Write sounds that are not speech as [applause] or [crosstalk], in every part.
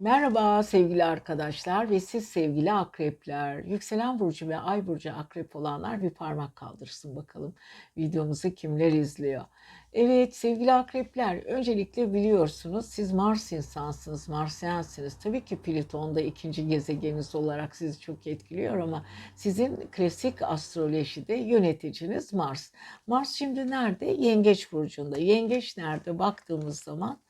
Merhaba sevgili arkadaşlar ve siz sevgili akrepler. Yükselen burcu ve ay burcu akrep olanlar bir parmak kaldırsın bakalım. Videomuzu kimler izliyor? Evet sevgili akrepler öncelikle biliyorsunuz siz Mars insansınız, Marsyansınız. Tabii ki Plüton da ikinci gezegeniniz olarak sizi çok etkiliyor ama sizin klasik astrolojide yöneticiniz Mars. Mars şimdi nerede? Yengeç burcunda. Yengeç nerede baktığımız zaman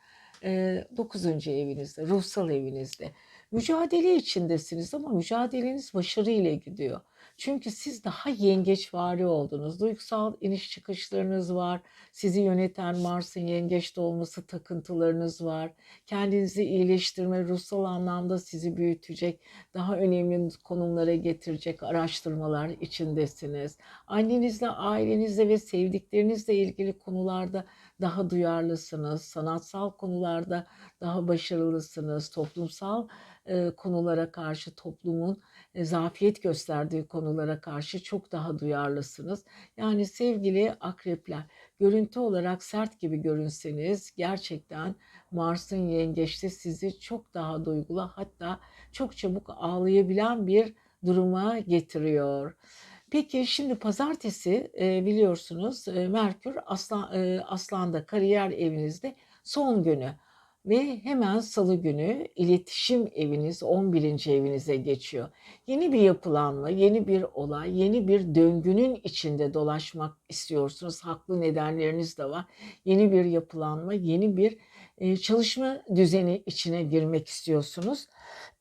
9. evinizde, ruhsal evinizde. Mücadele içindesiniz ama mücadeleniz başarıyla gidiyor. Çünkü siz daha yengeçvari oldunuz. Duygusal iniş çıkışlarınız var. Sizi yöneten Mars'ın yengeçte olması takıntılarınız var. Kendinizi iyileştirme, ruhsal anlamda sizi büyütecek, daha önemli konumlara getirecek araştırmalar içindesiniz. Annenizle, ailenizle ve sevdiklerinizle ilgili konularda daha duyarlısınız. Sanatsal konularda daha başarılısınız. Toplumsal konulara karşı toplumun e, zafiyet gösterdiği konulara karşı çok daha duyarlısınız. Yani sevgili akrepler, görüntü olarak sert gibi görünseniz gerçekten Mars'ın yengeçte sizi çok daha duygulu hatta çok çabuk ağlayabilen bir duruma getiriyor. Peki şimdi pazartesi e, biliyorsunuz e, Merkür Aslan, e, Aslan'da kariyer evinizde son günü ve hemen salı günü iletişim eviniz 11. evinize geçiyor. Yeni bir yapılanma, yeni bir olay, yeni bir döngünün içinde dolaşmak istiyorsunuz. Haklı nedenleriniz de var. Yeni bir yapılanma, yeni bir çalışma düzeni içine girmek istiyorsunuz.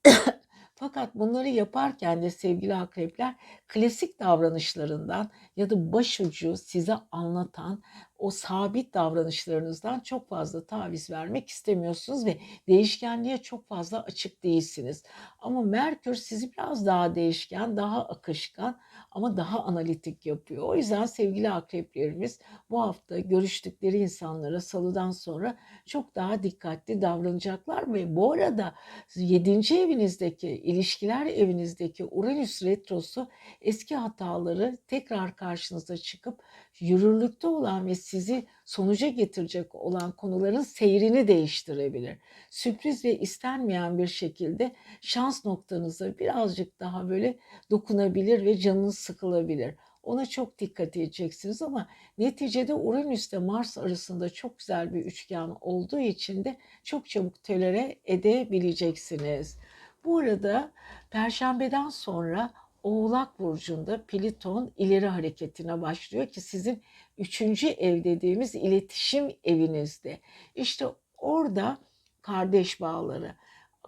[coughs] Fakat bunları yaparken de sevgili akrepler klasik davranışlarından ya da başucu size anlatan o sabit davranışlarınızdan çok fazla taviz vermek istemiyorsunuz ve değişkenliğe çok fazla açık değilsiniz. Ama Merkür sizi biraz daha değişken, daha akışkan ama daha analitik yapıyor. O yüzden sevgili akreplerimiz bu hafta görüştükleri insanlara salıdan sonra çok daha dikkatli davranacaklar ve bu arada 7. evinizdeki ilişkiler evinizdeki Uranüs retrosu eski hataları tekrar karşınıza çıkıp yürürlükte olan ve sizi sonuca getirecek olan konuların seyrini değiştirebilir. Sürpriz ve istenmeyen bir şekilde şans noktanıza birazcık daha böyle dokunabilir ve canınız sıkılabilir. Ona çok dikkat edeceksiniz ama neticede Uranüs ile Mars arasında çok güzel bir üçgen olduğu için de çok çabuk tolere edebileceksiniz. Bu arada Perşembeden sonra Oğlak Burcu'nda Pliton ileri hareketine başlıyor ki sizin üçüncü ev dediğimiz iletişim evinizde. İşte orada kardeş bağları,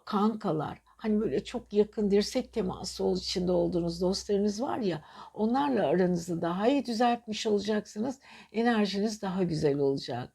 kankalar, hani böyle çok yakın dirsek teması içinde olduğunuz dostlarınız var ya onlarla aranızı daha iyi düzeltmiş olacaksınız. Enerjiniz daha güzel olacak.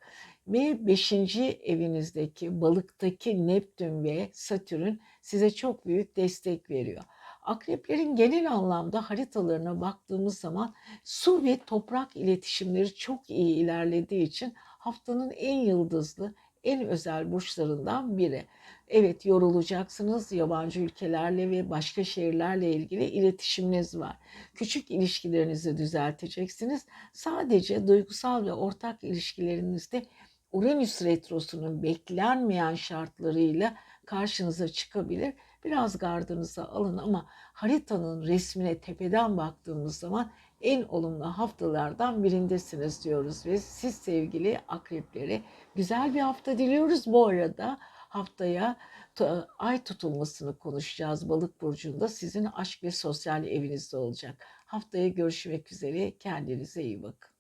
Ve beşinci evinizdeki balıktaki Neptün ve Satürn size çok büyük destek veriyor. Akreplerin genel anlamda haritalarına baktığımız zaman su ve toprak iletişimleri çok iyi ilerlediği için haftanın en yıldızlı, en özel burçlarından biri. Evet yorulacaksınız. Yabancı ülkelerle ve başka şehirlerle ilgili iletişiminiz var. Küçük ilişkilerinizi düzelteceksiniz. Sadece duygusal ve ortak ilişkilerinizde Uranüs retrosunun beklenmeyen şartlarıyla karşınıza çıkabilir. Biraz gardınıza alın ama haritanın resmine tepeden baktığımız zaman en olumlu haftalardan birindesiniz diyoruz ve siz sevgili akrepleri güzel bir hafta diliyoruz. Bu arada haftaya ay tutulmasını konuşacağız balık burcunda sizin aşk ve sosyal evinizde olacak. Haftaya görüşmek üzere kendinize iyi bakın.